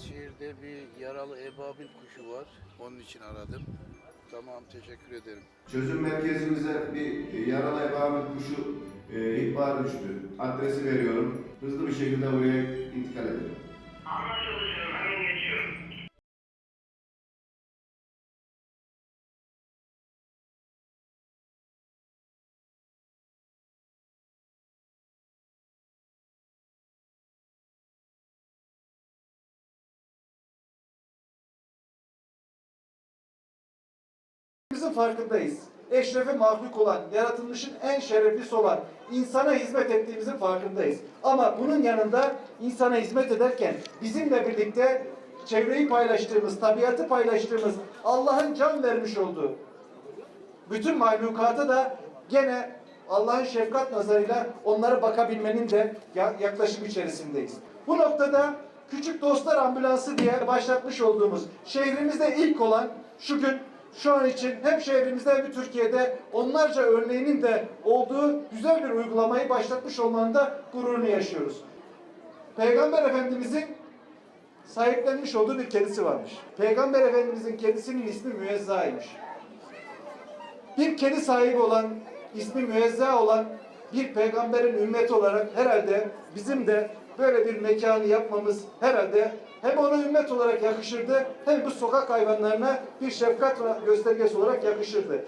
Ataşehir'de bir yaralı ebabil kuşu var. Onun için aradım. Tamam teşekkür ederim. Çözüm merkezimize bir yaralı ebabil kuşu e, ihbar düştü. Adresi veriyorum. Hızlı bir şekilde buraya intikal edelim. Anlaşıldı hemen Bizim farkındayız. Eşrefi mahluk olan, yaratılmışın en şereflisi olan insana hizmet ettiğimizin farkındayız. Ama bunun yanında insana hizmet ederken bizimle birlikte çevreyi paylaştığımız, tabiatı paylaştığımız, Allah'ın can vermiş olduğu bütün mahlukata da gene Allah'ın şefkat nazarıyla onlara bakabilmenin de ya- yaklaşım içerisindeyiz. Bu noktada Küçük Dostlar Ambulansı diye başlatmış olduğumuz şehrimizde ilk olan şu gün şu an için hem şehrimizde hem de Türkiye'de onlarca örneğinin de olduğu güzel bir uygulamayı başlatmış olmanın da gururunu yaşıyoruz. Peygamber Efendimizin sahiplenmiş olduğu bir kedisi varmış. Peygamber Efendimizin kedisinin ismi Müezza'ymış bir kedi sahibi olan, ismi müezza olan bir peygamberin ümmeti olarak herhalde bizim de böyle bir mekanı yapmamız herhalde hem ona ümmet olarak yakışırdı hem bu sokak hayvanlarına bir şefkat göstergesi olarak yakışırdı.